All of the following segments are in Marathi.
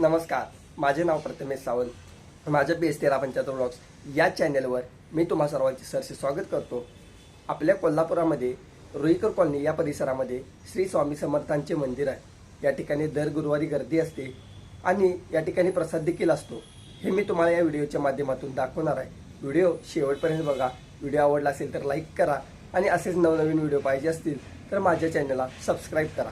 नमस्कार माझे नाव प्रथमेश सावंत माझ्या बी एस तेरा पंच्याहत्तर ब्लॉग्स या चॅनलवर मी तुम्हा सर्वांचे सरसे स्वागत करतो. आपल्या कोल्हापुरामध्ये रुईकर कॉलनी या परिसरामध्ये श्री स्वामी समर्थांचे मंदिर आहे. या ठिकाणी दर गुरुवारी गर्दी असते आणि या ठिकाणी प्रसाद देखील असतो. हे मी तुम्हाला या व्हिडिओच्या माध्यमातून दाखवणार आहे. व्हिडिओ शेवटपर्यंत बघा. व्हिडिओ आवडला असेल तर लाईक करा आणि असेच नवनवीन व्हिडिओ पाहिजे असतील तर माझ्या चॅनलला सबस्क्राईब करा.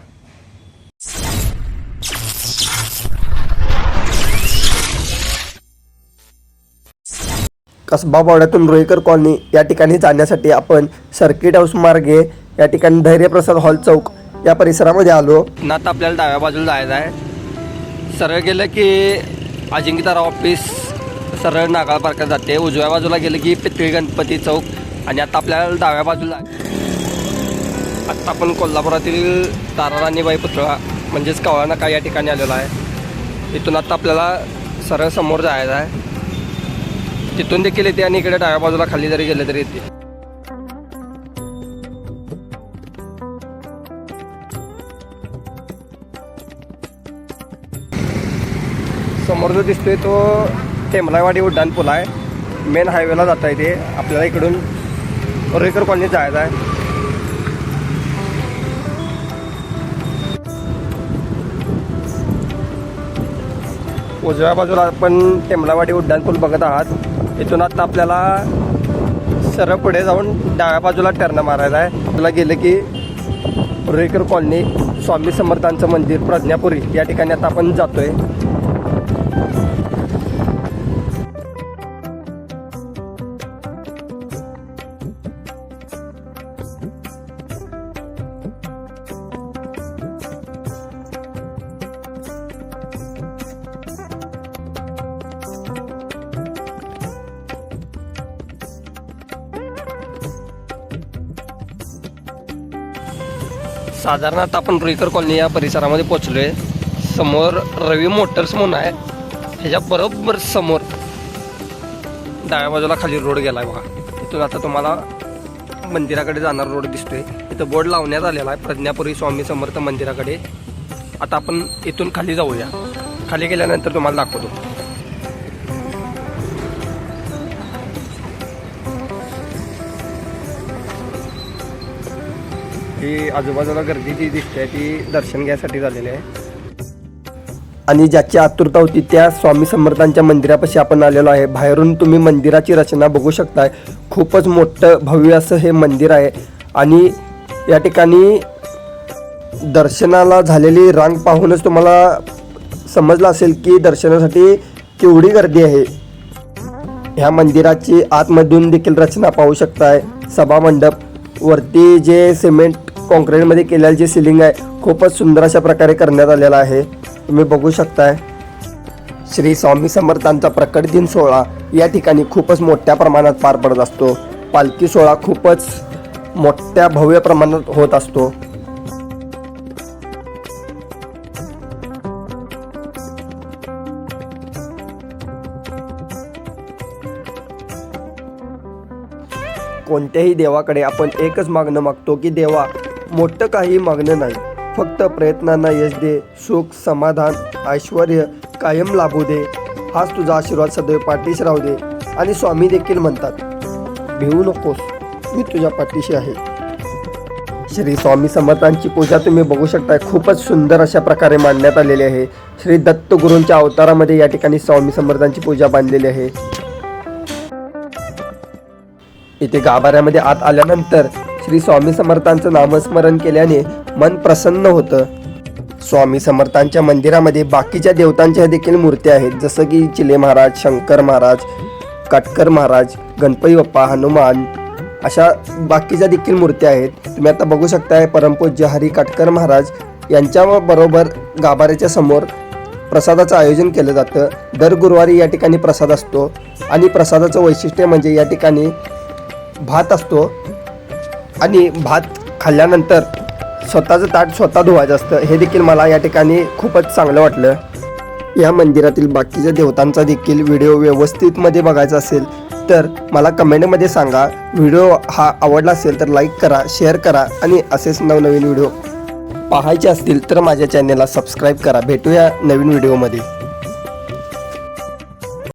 कसबावाड्यातून बोर्डातून रोईकर कॉलनी या ठिकाणी जाण्यासाठी आपण सर्किट हाऊस मार्गे या ठिकाणी धैर्यप्रसाद हॉल चौक या परिसरामध्ये आलो. ना आता आपल्याला डाव्या बाजूला जायचं आहे. सरळ गेलं की अजिंक्यतारा ऑफिस सरळ नागाळ पार्कात जाते. उजव्या बाजूला गेलं की पितळी गणपती चौक आणि आता आपल्याला डाव्या बाजूला आत्ता आपण कोल्हापुरातील ताराराणीबाई पुतळा म्हणजेच कवळा नका या ठिकाणी आलेला आहे. इथून आता आपल्याला सरळ समोर जायचं आहे. तिथून देखील येते आणि इकडे डाव्या बाजूला खाली जरी गेले तरी येते. समोर जो दिसतोय तो टेमलावाडी उड्डाण आहे. मेन हायवेला जाता येते आपल्याला इकडून रोईकर कॉलनीत जायचं आहे. उजव्या बाजूला आपण टेमलावाडी उड्डाणपूल बघत आहात. इथून आता आपल्याला सरळ पुढे जाऊन डाव्या बाजूला टर्न मारायचा आहे. आपल्याला गेलं की रुईकर कॉलनी स्वामी समर्थांचं मंदिर प्रज्ञापुरी या ठिकाणी आता आपण जातोय. साधारणतः आपण रुईकर कॉलनी या परिसरामध्ये पोचलोय समोर रवी मोटर्स म्हणून आहे. ह्याच्या बरोबर समोर डाव्या बाजूला खाली रोड गेला आहे बघा. इथून आता तुम्हाला मंदिराकडे जाणारा रोड दिसतोय. इथं बोर्ड लावण्यात आलेला आहे. प्रज्ञापुरी स्वामी समर्थ मंदिराकडे. आता आपण इथून खाली जाऊया. खाली गेल्यानंतर तुम्हाला दाखवतो. ही आजूबाजूला गर्दी जी दिसते ती दर्शन घ्यायसाठी झालेली आहे. आणि ज्याची आतुरता होती त्या स्वामी समर्थांच्या मंदिरापाशी आपण आलेलो आहे. बाहेरून तुम्ही मंदिराची रचना बघू शकताय. खूपच मोठं भव्य असं हे मंदिर आहे. आणि या ठिकाणी दर्शनाला झालेली रांग पाहूनच तुम्हाला समजलं असेल की दर्शनासाठी केवढी गर्दी आहे. ह्या मंदिराची आतमधून देखील रचना पाहू शकताय. सभा मंडप. वरती जे सिमेंट कॉन्क्रीटमध्ये केलेलं जे सिलिंग आहे खूपच सुंदर अशा प्रकारे करण्यात आलेलं आहे. तुम्ही बघू शकताय श्री स्वामी समर्थांचा प्रकट दिन सोहळा या ठिकाणी खूपच मोठ्या प्रमाणात पार पडत असतो. पालखी सोहळा खूपच मोठ्या भव्य प्रमाणात होत असतो. कोणत्याही देवाकडे आपण एकच मागणं मागतो की देवा मोठं काही मागणं नाही. फक्त प्रयत्नांना यश दे सुख समाधान ऐश्वर कायम लाभू दे. हाच तुझा आशीर्वाद सदैव पाठीशी राहू दे आणि स्वामी देखील म्हणतात भिवू नकोस मी तुझ्या पाठीशी आहे. श्री स्वामी समर्थांची पूजा तुम्ही बघू शकताय. खूपच सुंदर अशा प्रकारे मांडण्यात आलेली आहे. श्री दत्त गुरूंच्या अवतारामध्ये या ठिकाणी स्वामी समर्थांची पूजा बांधलेली आहे. इथे गाभाऱ्यामध्ये आत आल्यानंतर श्री स्वामी समर्थांचं नामस्मरण केल्याने मन प्रसन्न होतं. स्वामी समर्थांच्या मंदिरामध्ये बाकीच्या देवतांच्या देखील मूर्त्या आहेत जसं की चिले महाराज शंकर महाराज काटकर महाराज गणपती बाप्पा हनुमान अशा बाकीच्या देखील मूर्त्या आहेत. तुम्ही आता बघू शकताय परमपूज्य हरी काटकर महाराज यांच्या बरोबर गाभाऱ्याच्या समोर प्रसादाचं आयोजन केलं जातं. दर गुरुवारी या ठिकाणी प्रसाद असतो आणि प्रसादाचं वैशिष्ट्य म्हणजे या ठिकाणी भात असतो. आणि भात खाल्ल्यानंतर स्वतःचं ताट स्वतः धुवायचं असतं. हे देखील मला या ठिकाणी खूपच चांगलं वाटलं. या मंदिरातील बाकीच्या देवतांचा देखील व्हिडिओ व्यवस्थितमध्ये बघायचा असेल तर मला कमेंटमध्ये सांगा. व्हिडिओ हा आवडला असेल तर लाईक करा शेअर करा आणि असेच नवनवीन व्हिडिओ पाहायचे असतील तर माझ्या चॅनलला सबस्क्राईब करा. भेटूया नवीन व्हिडिओमध्ये